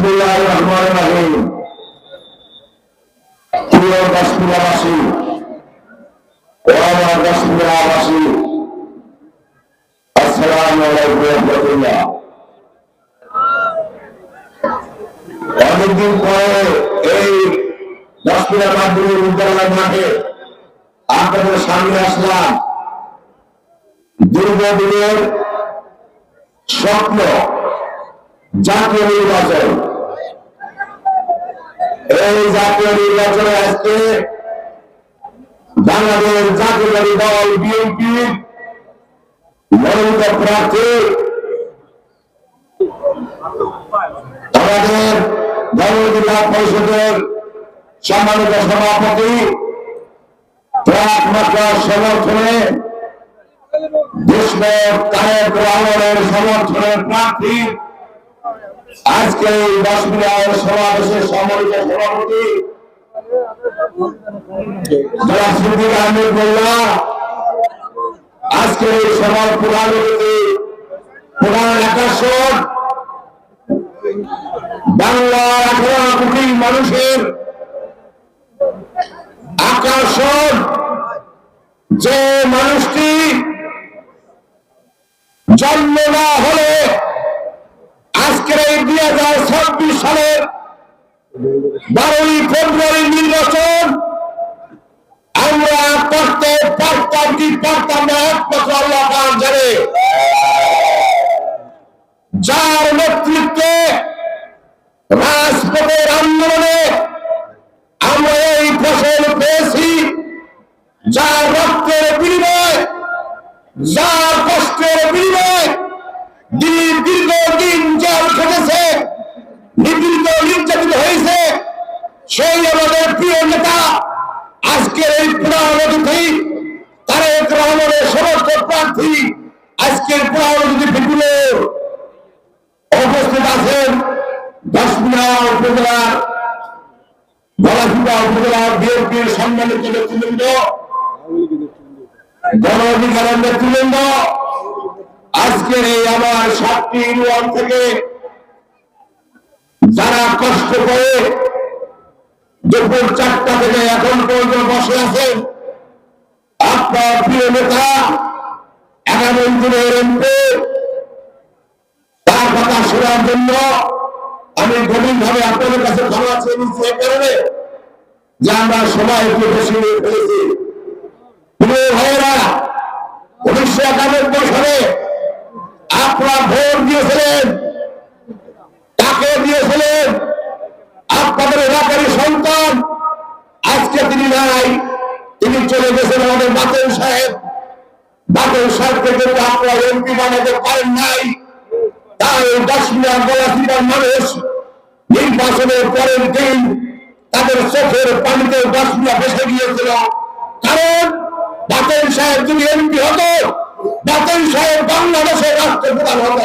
বিসমুল্লাহ রহমান রহিম। প্রিয় ও আমার কাশ্মীরাবাসী আসসালামু আলাইকুম রহমতুল্লাহ। অনেকদিন পরে এই কাশ্মীরা মাধ্যমিক বিদ্যালয় মাঠে আপনাদের সামনে আসলাম। দীর্ঘদিনের স্বপ্ন জাতীয় নির্বাচন। এই জাতীয় নির্বাচনে আজকে বাংলাদেশ জাতীয়তাবাদী দল বিএনপি মনোনীত প্রার্থী আমাদের জেলা পরিষদের সম্মানিত সভাপতি সমর্থনে তারেক রহমানের সমর্থনের প্রার্থী আজকে এই মিনিটের সমাবেশের সম্মানিত সভাপতি আজকের বাংলার মানুষের আকর্ষণ, যে মানুষটি জন্ম না হলে হাজার ছাব্বিশ সালের বারোই ফেব্রুয়ারি নির্বাচন, আমরা করতে পারতাম কি পারতাম না, একমাত্র আল্লাহ পাক জানে। যার নেতৃত্বে রাজপথের আন্দোলনে আমরা এই ফসল পেয়েছি, যার রক্তের বিনিময়, যার কষ্টের বিনিময় দিন দিন সেই আমাদের প্রিয় নেতা, আজকের এই পুরাণ তারেক রহমানের সমস্ত প্রার্থী, আজকের পুরাণ বিপুলে উপস্থিত আছেন দশমিনা উপজেলার গলাচিপা উপজেলার বিএনপির সম্মানিত নেতৃবৃন্দ গণ অধিকারের নেতৃবৃন্দ, আজকের এই আমার সাতটি ইউনিয়ন থেকে যারা কষ্ট করে দুপুর চারটা থেকে এখন পর্যন্ত বসে আছেন আপনার প্রিয় নেতা, আগামী দিনের এমপি, তার কথা শোনার জন্য আমি গভীর ভাবে আপনাদের কাছে ক্ষমা চেয়ে নিচ্ছি এই কারণে যে আমরা সবাই একটু বেশি হয়ে ফেলেছি। প্রিয় ভাইয়েরা, উনিশশো একানব্বই সালে আপনারা ভোট দিয়েছিলেন। তাকে দিয়েছিলেন আপনাদের এলাকারই সন্তান আজকে তিনি নাই তিনি চলে গেছেন আমাদের বাতেন সাহেব। বাতেন সাহেবকে কিন্তু আপনারা এমপি বানাতে পারেন নাই। তাই মানুষ নির্বাচনের পরের দিন তাদের চোখের পানিতে দশ মিনিট বেসে গিয়েছিল। কারণ বাতেন সাহেব যদি এমপি হতো বাতেন সাহেব বাংলাদেশের রাষ্ট্রপ্রধান হতো।